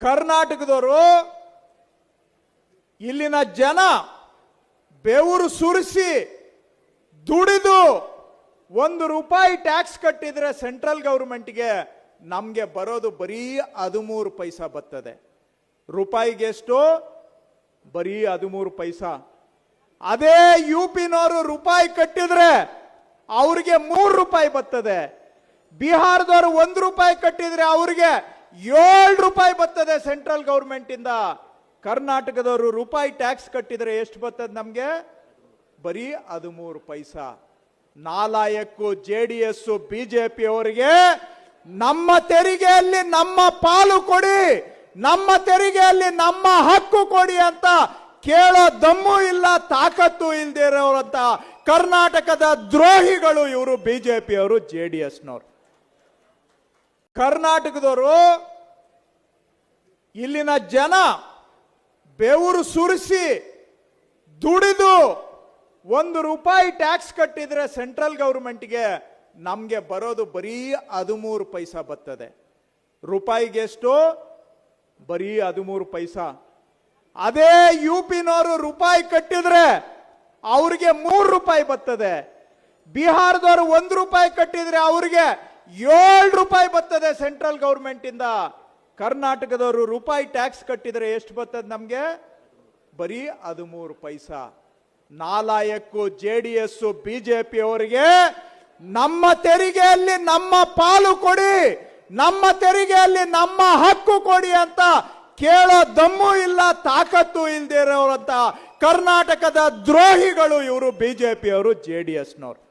ಕರ್ನಾಟಕದವರು ಇಲ್ಲಿನ ಜನ ಬೆವರು ಸುರಿಸಿ ದುಡಿದು ಒಂದು ರೂಪಾಯಿ ಟ್ಯಾಕ್ಸ್ ಕಟ್ಟಿದ್ರೆ ಸೆಂಟ್ರಲ್ ಗೌರ್ಮೆಂಟ್ಗೆ ನಮಗೆ ಬರೋದು ಬರೀ ಹದಿಮೂರು ಪೈಸಾ ಬರ್ತದೆ. ರೂಪಾಯಿಗೆ ಎಷ್ಟು? ಬರೀ ಹದಿಮೂರು ಪೈಸಾ. ಅದೇ ಯು ಪಿನವರು ರೂಪಾಯಿ ಕಟ್ಟಿದ್ರೆ ಅವ್ರಿಗೆ ಮೂರು ರೂಪಾಯಿ ಬರ್ತದೆ. ಬಿಹಾರದವರು ಒಂದು ರೂಪಾಯಿ ಕಟ್ಟಿದ್ರೆ ಅವ್ರಿಗೆ ಏಳು ರೂಪಾಯಿ ಬರ್ತದೆ ಸೆಂಟ್ರಲ್ ಗೌರ್ಮೆಂಟ್ ಇಂದ ಕರ್ನಾಟಕದವರು ರೂಪಾಯಿ ಟ್ಯಾಕ್ಸ್ ಕಟ್ಟಿದ್ರೆ ಎಷ್ಟು ಬರ್ತದೆ ನಮ್ಗೆ? ಬರೀ ಹದಿಮೂರು ಪೈಸಾ. ನಾಲಾಯಕ್ಕು ಜೆ ಡಿ ಎಸ್ ಬಿಜೆಪಿ ಅವರಿಗೆ ನಮ್ಮ ತೆರಿಗೆಯಲ್ಲಿ ನಮ್ಮ ಪಾಲು ಕೊಡಿ, ನಮ್ಮ ತೆರಿಗೆಯಲ್ಲಿ ನಮ್ಮ ಹಕ್ಕು ಕೊಡಿ ಅಂತ ಕೇಳೋ ದಮ್ಮು ಇಲ್ಲ, ತಾಕತ್ತು ಇಲ್ಲದೆ ಕರ್ನಾಟಕದ ದ್ರೋಹಿಗಳು ಇವರು ಬಿಜೆಪಿ ಅವರು, ಜೆ ಡಿ ಎಸ್ನವರು. ಕರ್ನಾಟಕದವರು ಇಲ್ಲಿನ ಜನ ಬೆವರು ಸುರಿಸಿ ದುಡಿದು ಒಂದು ರೂಪಾಯಿ ಟ್ಯಾಕ್ಸ್ ಕಟ್ಟಿದ್ರೆ ಸೆಂಟ್ರಲ್ ಗೌರ್ಮೆಂಟ್ಗೆ ನಮಗೆ ಬರೋದು ಬರೀ ಹದಿಮೂರು ಪೈಸಾ ಬರ್ತದೆ. ರೂಪಾಯಿಗೆ ಎಷ್ಟು? ಬರೀ ಹದಿಮೂರು ಪೈಸಾ. ಅದೇ ಯು ಪಿನವರು ರೂಪಾಯಿ ಕಟ್ಟಿದ್ರೆ ಅವ್ರಿಗೆ ಮೂರು ರೂಪಾಯಿ ಬರ್ತದೆ. ಬಿಹಾರದವರು ಒಂದು ರೂಪಾಯಿ ಕಟ್ಟಿದ್ರೆ ಅವ್ರಿಗೆ ಏಳು ರೂಪಾಯಿ ಬರ್ತದೆ ಸೆಂಟ್ರಲ್ ಗೌರ್ಮೆಂಟ್ ಇಂದ ಕರ್ನಾಟಕದವರು ರೂಪಾಯಿ ಟ್ಯಾಕ್ಸ್ ಕಟ್ಟಿದ್ರೆ ಎಷ್ಟು ಬರ್ತದೆ ನಮಗೆ? ಬರೀ ಹದಿಮೂರು ಪೈಸಾ. ನಾಲಾಯಕ್ಕು ಜೆ ಡಿ ಎಸ್ ಬಿಜೆಪಿ ಅವರಿಗೆ ನಮ್ಮ ತೆರಿಗೆಯಲ್ಲಿ ನಮ್ಮ ಪಾಲು ಕೊಡಿ, ನಮ್ಮ ತೆರಿಗೆಯಲ್ಲಿ ನಮ್ಮ ಹಕ್ಕು ಕೊಡಿ ಅಂತ ಕೇಳೋ ದಮ್ಮು ಇಲ್ಲ, ತಾಕತ್ತು ಇಲ್ಲದೆ ಕರ್ನಾಟಕದ ದ್ರೋಹಿಗಳು ಇವರು ಬಿಜೆಪಿ ಅವರು, ಜೆ ಡಿ ಎಸ್ನವರು.